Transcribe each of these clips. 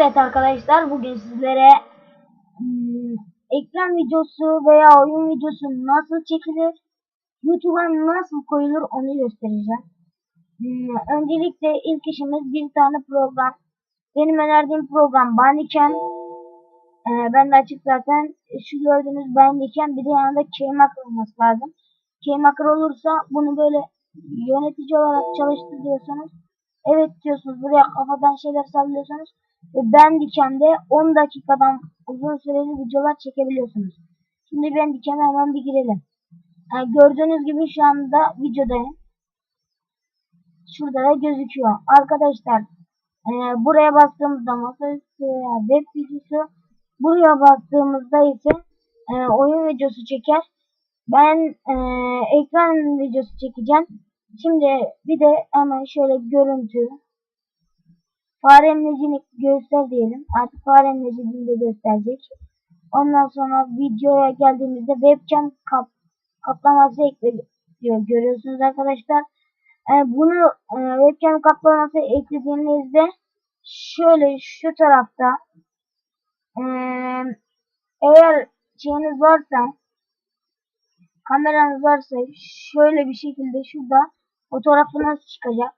Evet arkadaşlar bugün sizlere hmm, ekran videosu veya oyun videosu nasıl çekilir, YouTube'a nasıl koyulur onu göstereceğim. Hmm, öncelikle ilk işimiz bir tane program. Benim önerdiğim program Bandicam. Ee, ben de açık zaten şu gördüğünüz Bandicam bir de yanında Keymaker olması lazım. Keymaker olursa bunu böyle yönetici olarak çalıştır diyorsanız evet diyorsunuz buraya kafadan şeyler sallıyorsanız ve Bandicam'de 10 dakikadan uzun süreli videolar çekebiliyorsunuz. Şimdi Bandicam'a hemen bir girelim. Yani gördüğünüz gibi şu anda videodayım. Şurada da gözüküyor. Arkadaşlar e, buraya bastığımızda masaüstü veya web videosu buraya bastığımızda ise e, oyun videosu çeker. Ben e, ekran videosu çekeceğim. Şimdi bir de hemen şöyle görüntü fare emlecini göster diyelim. Artık fare emlecini de gösterecek. Ondan sonra videoya geldiğimizde webcam kap, kaplaması ekliyor. Görüyorsunuz arkadaşlar. E, bunu e, webcam kaplaması eklediğinizde şöyle şu tarafta e, eğer şeyiniz varsa kameranız varsa şöyle bir şekilde şurada fotoğrafınız çıkacak.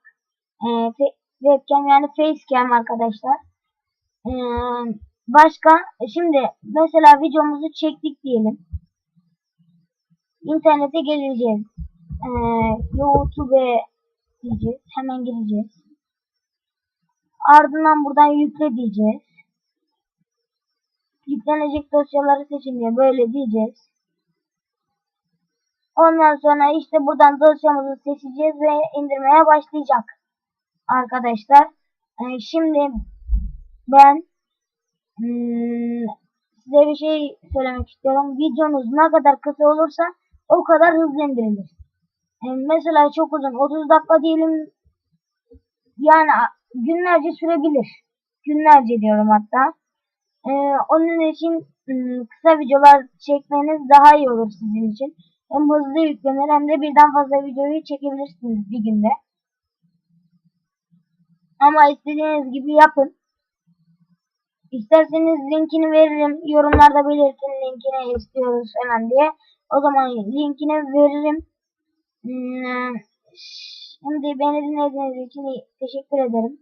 Ee, webcam yani facecam arkadaşlar. Ee, başka şimdi mesela videomuzu çektik diyelim. İnternete geleceğiz. Ee, YouTube'e diyeceğiz. Hemen gireceğiz. Ardından buradan yükle diyeceğiz. Yüklenecek dosyaları seçin diye böyle diyeceğiz. Ondan sonra işte buradan dosyamızı seçeceğiz ve indirmeye başlayacak. Arkadaşlar. Ee, şimdi ben hmm, size bir şey söylemek istiyorum. Videonuz ne kadar kısa olursa o kadar hızlı indirilir. Ee, mesela çok uzun 30 dakika diyelim yani günlerce sürebilir. Günlerce diyorum hatta. Ee, onun için hmm, kısa videolar çekmeniz daha iyi olur sizin için hem hızlı yüklenir hem de birden fazla videoyu çekebilirsiniz bir günde. Ama istediğiniz gibi yapın. İsterseniz linkini veririm. Yorumlarda belirtin linkini istiyoruz falan diye. O zaman linkini veririm. Hmm, şimdi beni dinlediğiniz için teşekkür ederim.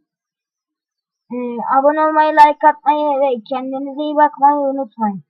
Ee, abone olmayı, like atmayı ve kendinize iyi bakmayı unutmayın.